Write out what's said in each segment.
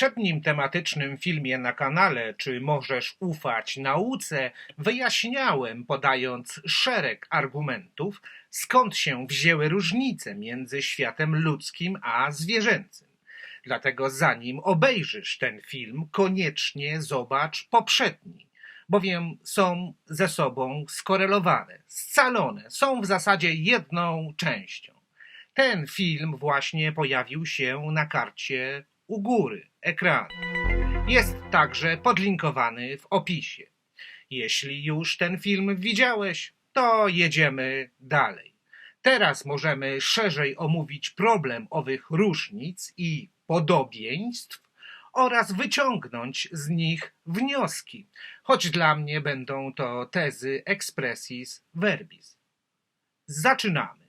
poprzednim tematycznym filmie na kanale Czy możesz ufać nauce wyjaśniałem, podając szereg argumentów, skąd się wzięły różnice między światem ludzkim a zwierzęcym. Dlatego zanim obejrzysz ten film, koniecznie zobacz poprzedni, bowiem są ze sobą skorelowane, scalone, są w zasadzie jedną częścią. Ten film właśnie pojawił się na karcie u góry ekranu. Jest także podlinkowany w opisie. Jeśli już ten film widziałeś, to jedziemy dalej. Teraz możemy szerzej omówić problem owych różnic i podobieństw oraz wyciągnąć z nich wnioski, choć dla mnie będą to tezy expressis verbis. Zaczynamy.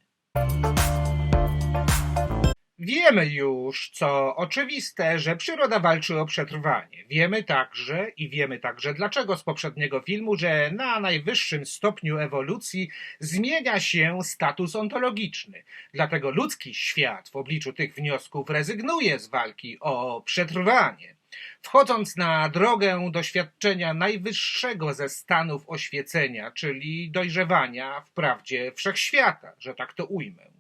Wiemy już, co oczywiste, że przyroda walczy o przetrwanie. Wiemy także i wiemy także dlaczego z poprzedniego filmu, że na najwyższym stopniu ewolucji zmienia się status ontologiczny. Dlatego ludzki świat w obliczu tych wniosków rezygnuje z walki o przetrwanie. Wchodząc na drogę doświadczenia najwyższego ze stanów oświecenia, czyli dojrzewania w prawdzie wszechświata, że tak to ujmę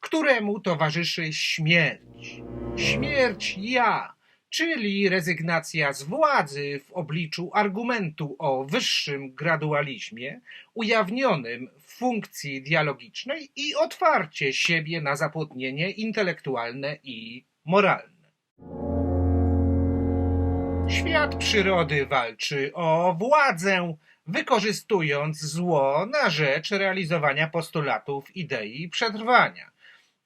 któremu towarzyszy śmierć. Śmierć ja, czyli rezygnacja z władzy w obliczu argumentu o wyższym gradualizmie, ujawnionym w funkcji dialogicznej i otwarcie siebie na zapłodnienie intelektualne i moralne. Świat przyrody walczy o władzę, wykorzystując zło na rzecz realizowania postulatów idei przetrwania.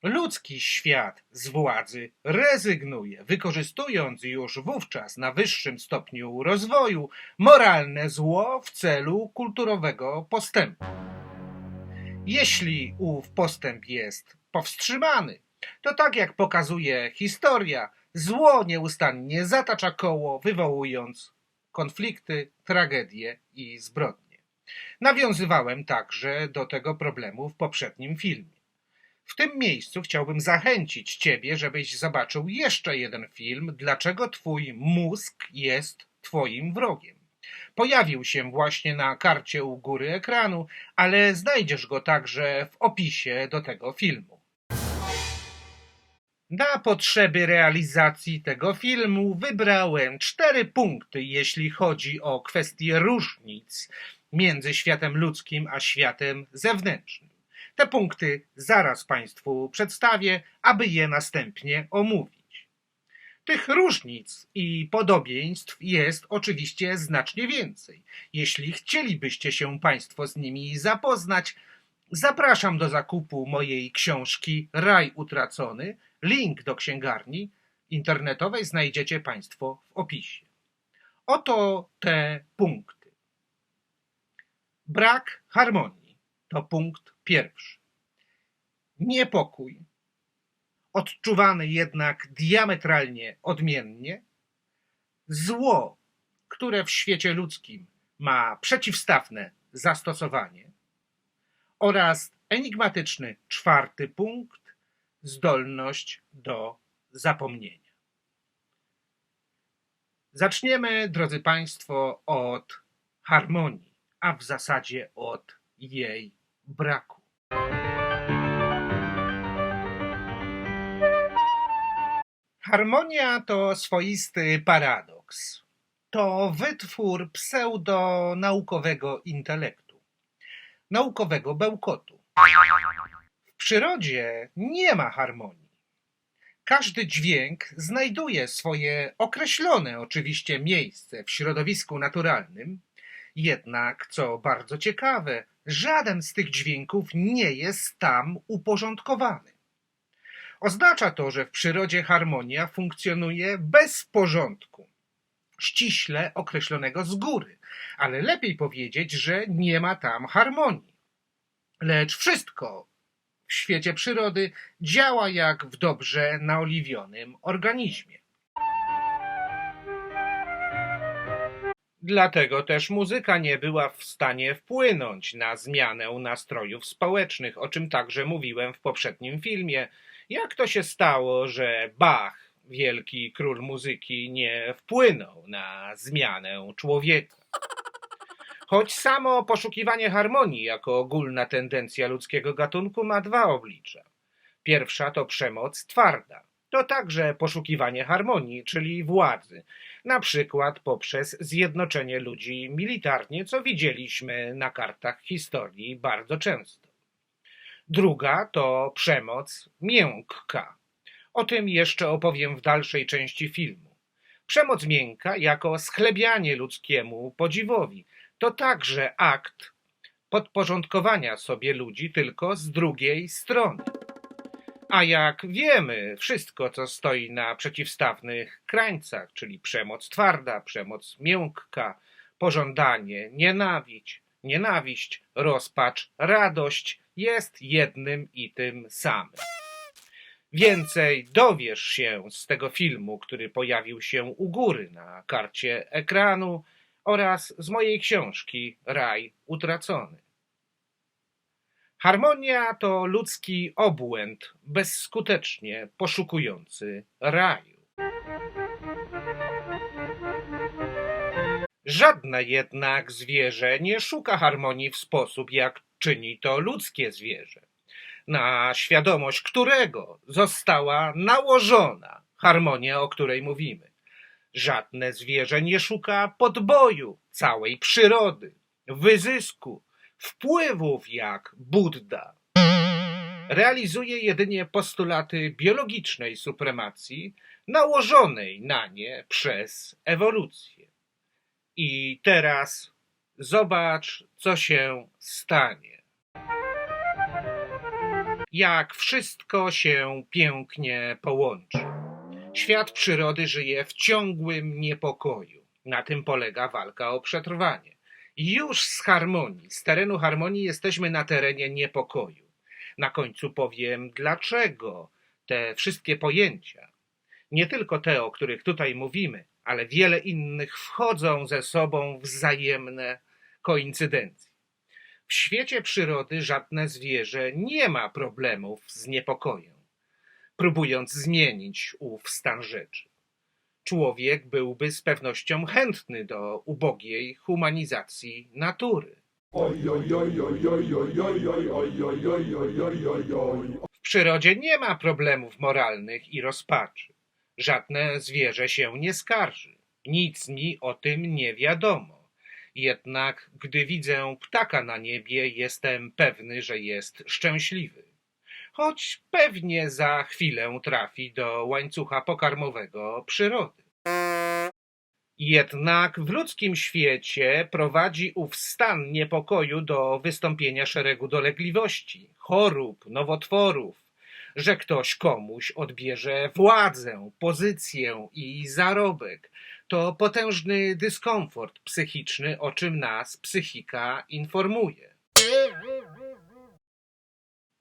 Ludzki świat z władzy rezygnuje, wykorzystując już wówczas na wyższym stopniu rozwoju moralne zło w celu kulturowego postępu. Jeśli ów postęp jest powstrzymany, to tak jak pokazuje historia, zło nieustannie zatacza koło, wywołując konflikty, tragedie i zbrodnie. Nawiązywałem także do tego problemu w poprzednim filmie. W tym miejscu chciałbym zachęcić Ciebie, żebyś zobaczył jeszcze jeden film, dlaczego Twój mózg jest Twoim wrogiem. Pojawił się właśnie na karcie u góry ekranu, ale znajdziesz go także w opisie do tego filmu. Na potrzeby realizacji tego filmu wybrałem cztery punkty, jeśli chodzi o kwestie różnic między światem ludzkim a światem zewnętrznym. Te punkty zaraz Państwu przedstawię, aby je następnie omówić. Tych różnic i podobieństw jest oczywiście znacznie więcej. Jeśli chcielibyście się Państwo z nimi zapoznać, zapraszam do zakupu mojej książki Raj Utracony. Link do księgarni internetowej znajdziecie Państwo w opisie. Oto te punkty. Brak harmonii to punkt pierwszy. Niepokój, odczuwany jednak diametralnie odmiennie. Zło, które w świecie ludzkim ma przeciwstawne zastosowanie. Oraz enigmatyczny czwarty punkt, zdolność do zapomnienia. Zaczniemy, drodzy Państwo, od harmonii, a w zasadzie od jej braku. Harmonia to swoisty paradoks. To wytwór pseudonaukowego intelektu, naukowego bełkotu. W przyrodzie nie ma harmonii. Każdy dźwięk znajduje swoje określone oczywiście miejsce w środowisku naturalnym, jednak, co bardzo ciekawe, żaden z tych dźwięków nie jest tam uporządkowany. Oznacza to, że w przyrodzie harmonia funkcjonuje bez porządku, ściśle określonego z góry, ale lepiej powiedzieć, że nie ma tam harmonii. Lecz wszystko w świecie przyrody działa jak w dobrze naoliwionym organizmie. Dlatego też muzyka nie była w stanie wpłynąć na zmianę nastrojów społecznych, o czym także mówiłem w poprzednim filmie. Jak to się stało, że Bach wielki król muzyki nie wpłynął na zmianę człowieka. Choć samo poszukiwanie harmonii jako ogólna tendencja ludzkiego gatunku ma dwa oblicza. Pierwsza to przemoc twarda. To także poszukiwanie harmonii, czyli władzy, na przykład poprzez zjednoczenie ludzi militarnie, co widzieliśmy na kartach historii bardzo często. Druga to przemoc miękka. O tym jeszcze opowiem w dalszej części filmu. Przemoc miękka jako schlebianie ludzkiemu podziwowi to także akt podporządkowania sobie ludzi tylko z drugiej strony. A jak wiemy, wszystko, co stoi na przeciwstawnych krańcach, czyli przemoc twarda, przemoc miękka, pożądanie, nienawiść, nienawiść, rozpacz, radość, jest jednym i tym samym. Więcej dowiesz się z tego filmu, który pojawił się u góry na karcie ekranu oraz z mojej książki Raj utracony. Harmonia to ludzki obłęd bezskutecznie poszukujący raju. Żadne jednak zwierzę nie szuka harmonii w sposób, jak czyni to ludzkie zwierzę, na świadomość którego została nałożona harmonia, o której mówimy. Żadne zwierzę nie szuka podboju całej przyrody, wyzysku, wpływów jak Buddha. Realizuje jedynie postulaty biologicznej supremacji nałożonej na nie przez ewolucję. I teraz zobacz, co się stanie. Jak wszystko się pięknie połączy. Świat przyrody żyje w ciągłym niepokoju. Na tym polega walka o przetrwanie. Już z harmonii, z terenu harmonii jesteśmy na terenie niepokoju. Na końcu powiem, dlaczego te wszystkie pojęcia, nie tylko te, o których tutaj mówimy, ale wiele innych wchodzą ze sobą w wzajemne koincydencje. W świecie przyrody żadne zwierzę nie ma problemów z niepokojem, próbując zmienić ów stan rzeczy człowiek byłby z pewnością chętny do ubogiej humanizacji natury. W przyrodzie nie ma problemów moralnych i rozpaczy. Żadne zwierzę się nie skarży. Nic mi o tym nie wiadomo. Jednak gdy widzę ptaka na niebie, jestem pewny, że jest szczęśliwy. Choć pewnie za chwilę trafi do łańcucha pokarmowego przyrody. Jednak w ludzkim świecie prowadzi ów stan niepokoju do wystąpienia szeregu dolegliwości, chorób, nowotworów, że ktoś komuś odbierze władzę, pozycję i zarobek. To potężny dyskomfort psychiczny, o czym nas psychika informuje.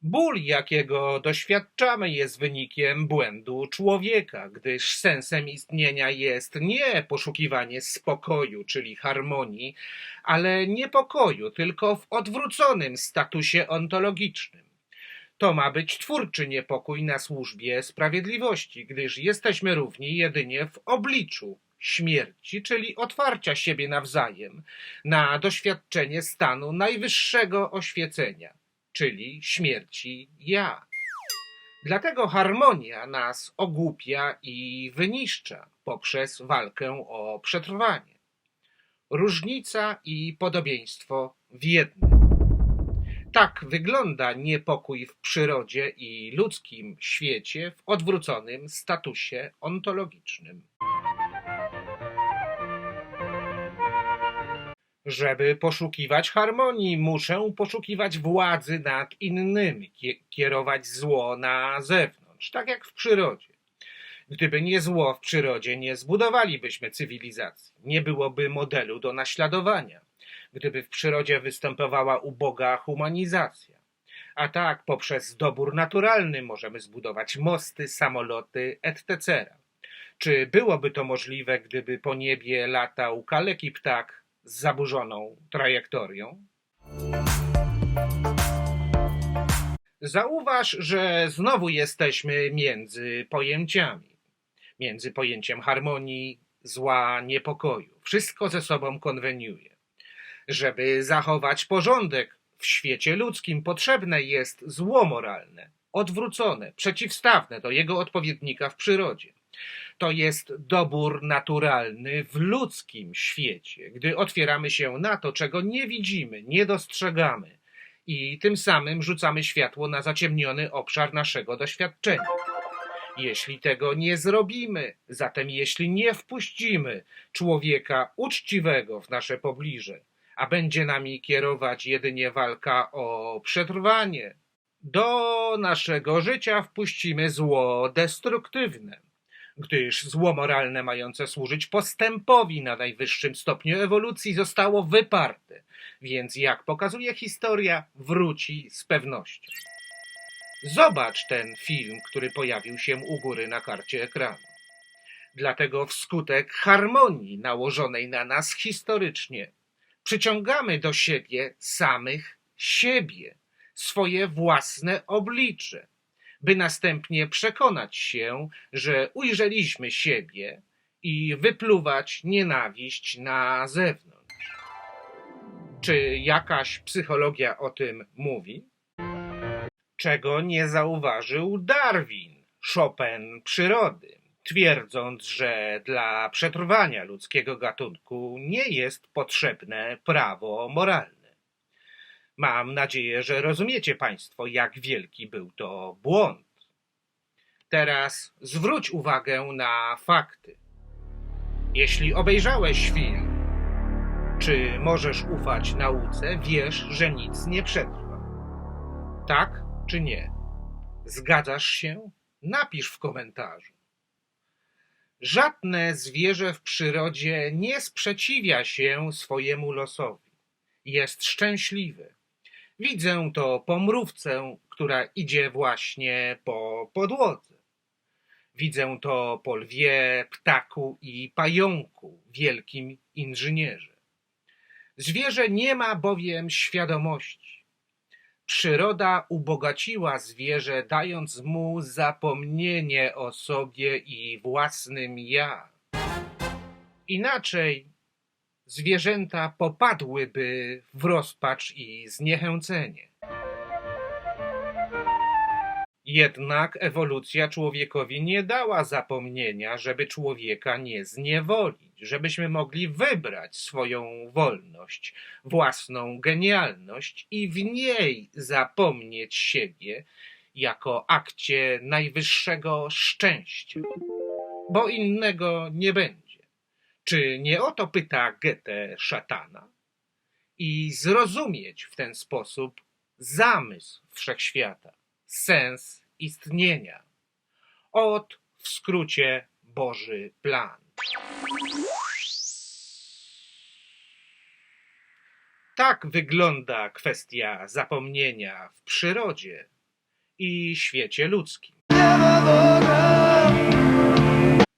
Ból, jakiego doświadczamy, jest wynikiem błędu człowieka, gdyż sensem istnienia jest nie poszukiwanie spokoju, czyli harmonii, ale niepokoju, tylko w odwróconym statusie ontologicznym. To ma być twórczy niepokój na służbie sprawiedliwości, gdyż jesteśmy równi jedynie w obliczu śmierci, czyli otwarcia siebie nawzajem na doświadczenie stanu najwyższego oświecenia czyli śmierci ja. Dlatego harmonia nas ogłupia i wyniszcza poprzez walkę o przetrwanie. Różnica i podobieństwo w jednym. Tak wygląda niepokój w przyrodzie i ludzkim świecie w odwróconym statusie ontologicznym. Żeby poszukiwać harmonii, muszę poszukiwać władzy nad innymi, kierować zło na zewnątrz, tak jak w przyrodzie. Gdyby nie zło w przyrodzie, nie zbudowalibyśmy cywilizacji, nie byłoby modelu do naśladowania. Gdyby w przyrodzie występowała uboga humanizacja. A tak, poprzez dobór naturalny możemy zbudować mosty, samoloty, etc. Czy byłoby to możliwe, gdyby po niebie latał kaleki ptak, z zaburzoną trajektorią. Zauważ, że znowu jesteśmy między pojęciami. między pojęciem harmonii, zła, niepokoju. Wszystko ze sobą konweniuje. Żeby zachować porządek w świecie ludzkim, potrzebne jest zło moralne, odwrócone, przeciwstawne do jego odpowiednika w przyrodzie. To jest dobór naturalny w ludzkim świecie, gdy otwieramy się na to, czego nie widzimy, nie dostrzegamy i tym samym rzucamy światło na zaciemniony obszar naszego doświadczenia. Jeśli tego nie zrobimy, zatem jeśli nie wpuścimy człowieka uczciwego w nasze pobliże, a będzie nami kierować jedynie walka o przetrwanie, do naszego życia wpuścimy zło destruktywne, gdyż zło moralne mające służyć postępowi na najwyższym stopniu ewolucji zostało wyparte, więc jak pokazuje historia, wróci z pewnością. Zobacz ten film, który pojawił się u góry na karcie ekranu. Dlatego wskutek harmonii nałożonej na nas historycznie przyciągamy do siebie samych siebie, swoje własne oblicze, by następnie przekonać się, że ujrzeliśmy siebie i wypluwać nienawiść na zewnątrz. Czy jakaś psychologia o tym mówi? czego nie zauważył Darwin, Chopin przyrody, twierdząc, że dla przetrwania ludzkiego gatunku nie jest potrzebne prawo moralne. Mam nadzieję, że rozumiecie Państwo, jak wielki był to błąd. Teraz zwróć uwagę na fakty. Jeśli obejrzałeś film, czy możesz ufać nauce, wiesz, że nic nie przetrwa. Tak czy nie? Zgadzasz się? Napisz w komentarzu. Żadne zwierzę w przyrodzie nie sprzeciwia się swojemu losowi. Jest szczęśliwe. Widzę to po mrówce, która idzie właśnie po podłodze. Widzę to po lwie, ptaku i pająku, wielkim inżynierze. Zwierzę nie ma bowiem świadomości. Przyroda ubogaciła zwierzę, dając mu zapomnienie o sobie i własnym ja. Inaczej zwierzęta popadłyby w rozpacz i zniechęcenie. Jednak ewolucja człowiekowi nie dała zapomnienia, żeby człowieka nie zniewolić, żebyśmy mogli wybrać swoją wolność, własną genialność i w niej zapomnieć siebie jako akcie najwyższego szczęścia, bo innego nie będzie. Czy nie o to pyta Goethe szatana? I zrozumieć w ten sposób zamysł wszechświata sens istnienia. Od w skrócie Boży plan. Tak wygląda kwestia zapomnienia w przyrodzie i świecie ludzkim.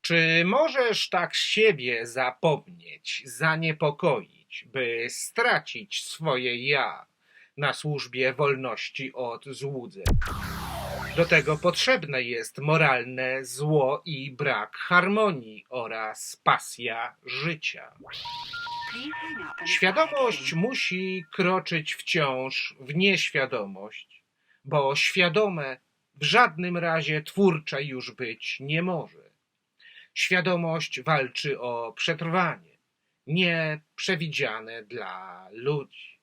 Czy możesz tak siebie zapomnieć, zaniepokoić, by stracić swoje ja na służbie wolności od złudzeń? Do tego potrzebne jest moralne zło i brak harmonii oraz pasja życia. Świadomość musi kroczyć wciąż w nieświadomość, bo świadome w żadnym razie twórcze już być nie może. Świadomość walczy o przetrwanie, nieprzewidziane dla ludzi.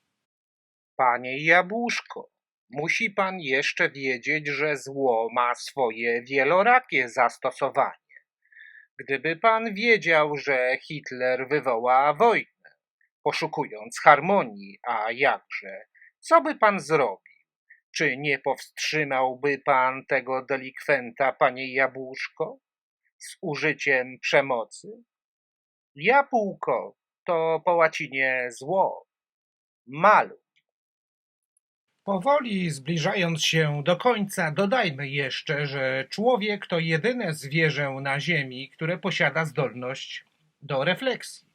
Panie Jabłuszko, musi pan jeszcze wiedzieć, że zło ma swoje wielorakie zastosowanie. Gdyby pan wiedział, że Hitler wywoła wojnę, poszukując harmonii, a jakże, co by pan zrobił? Czy nie powstrzymałby pan tego delikwenta, panie Jabłuszko, z użyciem przemocy? Jabłko to po łacinie zło, malu. Powoli zbliżając się do końca, dodajmy jeszcze, że człowiek to jedyne zwierzę na Ziemi, które posiada zdolność do refleksji.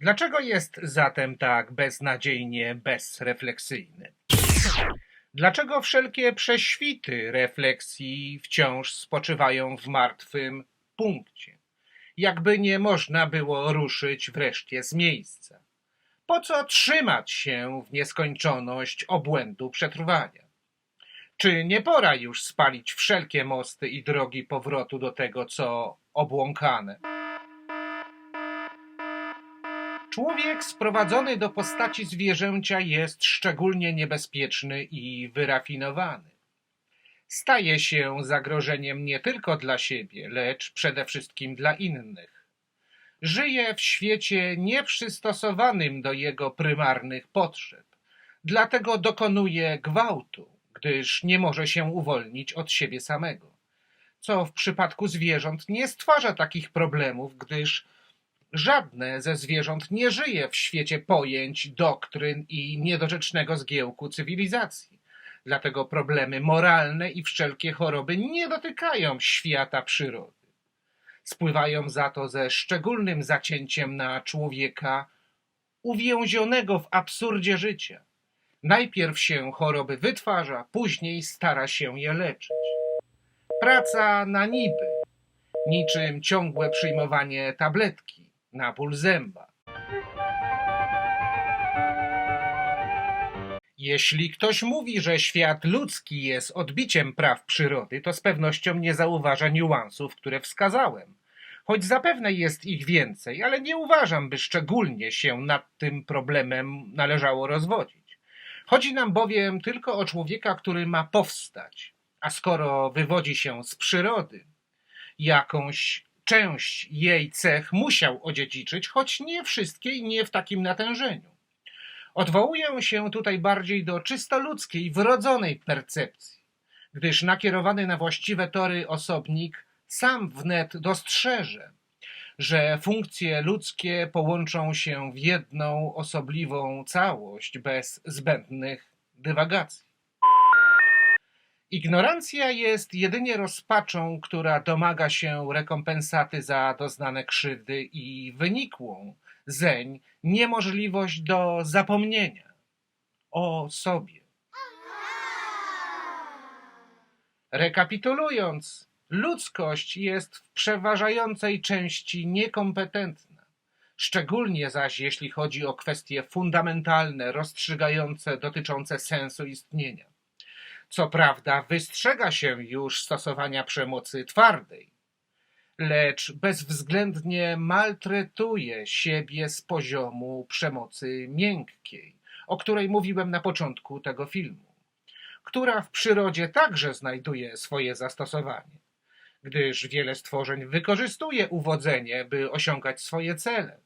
Dlaczego jest zatem tak beznadziejnie bezrefleksyjny? Dlaczego wszelkie prześwity refleksji wciąż spoczywają w martwym punkcie, jakby nie można było ruszyć wreszcie z miejsca. Po co trzymać się w nieskończoność obłędu przetrwania? Czy nie pora już spalić wszelkie mosty i drogi powrotu do tego, co obłąkane? Człowiek sprowadzony do postaci zwierzęcia jest szczególnie niebezpieczny i wyrafinowany. Staje się zagrożeniem nie tylko dla siebie, lecz przede wszystkim dla innych. Żyje w świecie nieprzystosowanym do jego prymarnych potrzeb, dlatego dokonuje gwałtu, gdyż nie może się uwolnić od siebie samego. Co w przypadku zwierząt nie stwarza takich problemów, gdyż Żadne ze zwierząt nie żyje w świecie pojęć, doktryn i niedorzecznego zgiełku cywilizacji. Dlatego problemy moralne i wszelkie choroby nie dotykają świata przyrody. Spływają za to ze szczególnym zacięciem na człowieka uwięzionego w absurdzie życia. Najpierw się choroby wytwarza, później stara się je leczyć. Praca na niby, niczym ciągłe przyjmowanie tabletki na ból zęba. Jeśli ktoś mówi, że świat ludzki jest odbiciem praw przyrody, to z pewnością nie zauważa niuansów, które wskazałem. Choć zapewne jest ich więcej, ale nie uważam, by szczególnie się nad tym problemem należało rozwodzić. Chodzi nam bowiem tylko o człowieka, który ma powstać, a skoro wywodzi się z przyrody, jakąś część jej cech musiał odziedziczyć, choć nie wszystkie i nie w takim natężeniu. Odwołuję się tutaj bardziej do czysto ludzkiej, wrodzonej percepcji, gdyż nakierowany na właściwe tory osobnik sam wnet dostrzeże, że funkcje ludzkie połączą się w jedną osobliwą całość bez zbędnych dywagacji. Ignorancja jest jedynie rozpaczą, która domaga się rekompensaty za doznane krzywdy i wynikłą zeń niemożliwość do zapomnienia o sobie. Rekapitulując, ludzkość jest w przeważającej części niekompetentna, szczególnie zaś jeśli chodzi o kwestie fundamentalne, rozstrzygające dotyczące sensu istnienia. Co prawda, wystrzega się już stosowania przemocy twardej, lecz bezwzględnie maltretuje siebie z poziomu przemocy miękkiej, o której mówiłem na początku tego filmu, która w przyrodzie także znajduje swoje zastosowanie, gdyż wiele stworzeń wykorzystuje uwodzenie, by osiągać swoje cele.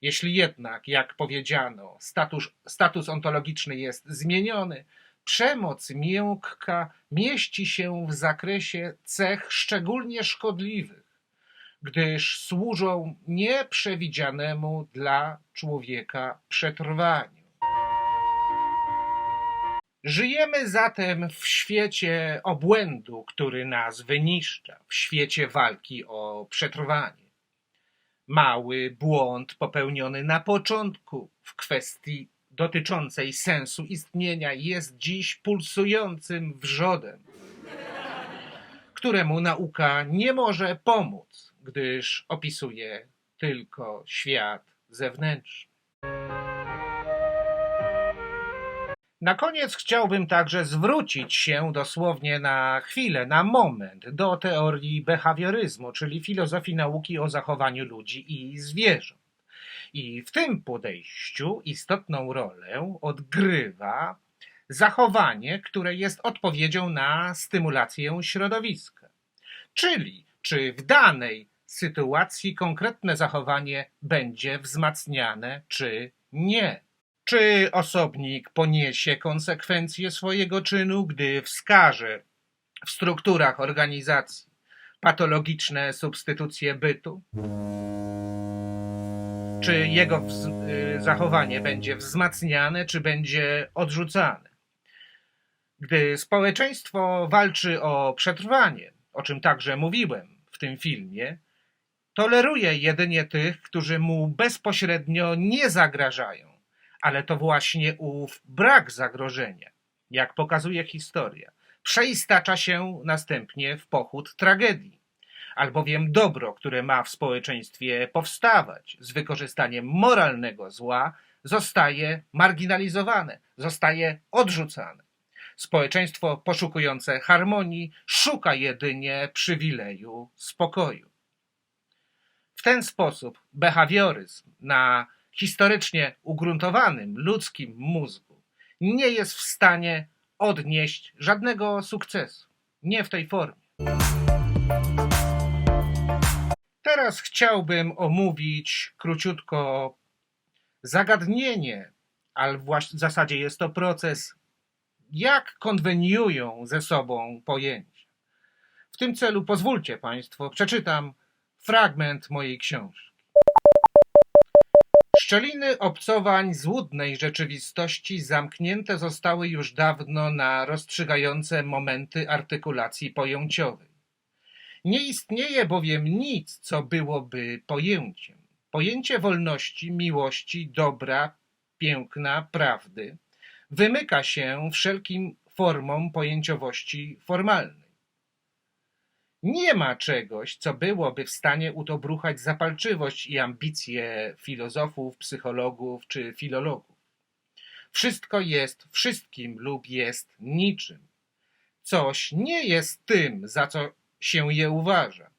Jeśli jednak, jak powiedziano, status, status ontologiczny jest zmieniony, Przemoc miękka mieści się w zakresie cech szczególnie szkodliwych, gdyż służą nieprzewidzianemu dla człowieka przetrwaniu. Żyjemy zatem w świecie obłędu, który nas wyniszcza, w świecie walki o przetrwanie. Mały błąd popełniony na początku w kwestii dotyczącej sensu istnienia jest dziś pulsującym wrzodem, któremu nauka nie może pomóc, gdyż opisuje tylko świat zewnętrzny. Na koniec chciałbym także zwrócić się dosłownie na chwilę, na moment do teorii behawioryzmu, czyli filozofii nauki o zachowaniu ludzi i zwierząt. I w tym podejściu istotną rolę odgrywa zachowanie, które jest odpowiedzią na stymulację środowiska. Czyli czy w danej sytuacji konkretne zachowanie będzie wzmacniane, czy nie. Czy osobnik poniesie konsekwencje swojego czynu, gdy wskaże w strukturach organizacji patologiczne substytucje bytu? Czy jego y, zachowanie będzie wzmacniane, czy będzie odrzucane. Gdy społeczeństwo walczy o przetrwanie, o czym także mówiłem w tym filmie, toleruje jedynie tych, którzy mu bezpośrednio nie zagrażają, ale to właśnie ów brak zagrożenia, jak pokazuje historia, przeistacza się następnie w pochód tragedii albowiem dobro, które ma w społeczeństwie powstawać z wykorzystaniem moralnego zła, zostaje marginalizowane, zostaje odrzucane. Społeczeństwo poszukujące harmonii szuka jedynie przywileju spokoju. W ten sposób behawioryzm na historycznie ugruntowanym ludzkim mózgu nie jest w stanie odnieść żadnego sukcesu. Nie w tej formie. Teraz chciałbym omówić króciutko zagadnienie, ale w zasadzie jest to proces, jak konweniują ze sobą pojęcia. W tym celu pozwólcie Państwo, przeczytam fragment mojej książki. Szczeliny obcowań złudnej rzeczywistości zamknięte zostały już dawno na rozstrzygające momenty artykulacji pojęciowej. Nie istnieje bowiem nic, co byłoby pojęciem. Pojęcie wolności, miłości, dobra, piękna, prawdy wymyka się wszelkim formom pojęciowości formalnej. Nie ma czegoś, co byłoby w stanie utobruchać zapalczywość i ambicje filozofów, psychologów czy filologów. Wszystko jest wszystkim lub jest niczym. Coś nie jest tym, za co się je uważa.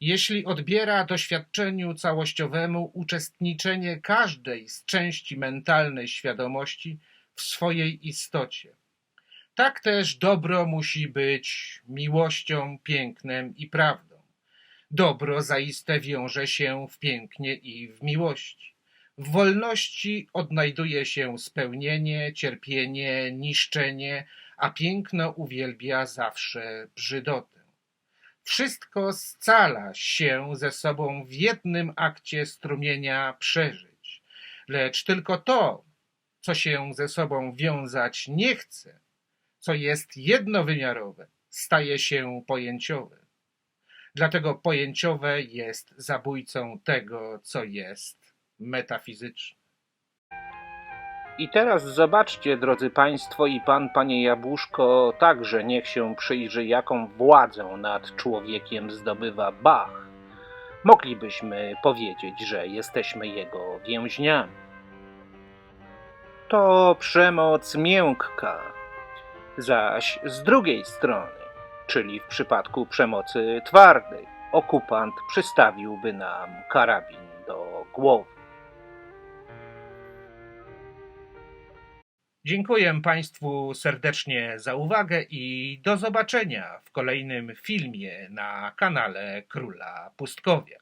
Jeśli odbiera doświadczeniu całościowemu uczestniczenie każdej z części mentalnej świadomości w swojej istocie. Tak też dobro musi być miłością, pięknem i prawdą. Dobro zaiste wiąże się w pięknie i w miłości. W wolności odnajduje się spełnienie, cierpienie, niszczenie, a piękno uwielbia zawsze brzydotę. Wszystko scala się ze sobą w jednym akcie strumienia przeżyć, lecz tylko to, co się ze sobą wiązać nie chce, co jest jednowymiarowe, staje się pojęciowe. Dlatego pojęciowe jest zabójcą tego, co jest metafizyczne. I teraz zobaczcie, drodzy Państwo i Pan, Panie Jabłuszko, także niech się przyjrzy, jaką władzę nad człowiekiem zdobywa Bach. Moglibyśmy powiedzieć, że jesteśmy jego więźniami. To przemoc miękka, zaś z drugiej strony, czyli w przypadku przemocy twardej, okupant przystawiłby nam karabin do głowy. Dziękuję Państwu serdecznie za uwagę i do zobaczenia w kolejnym filmie na kanale Króla Pustkowia.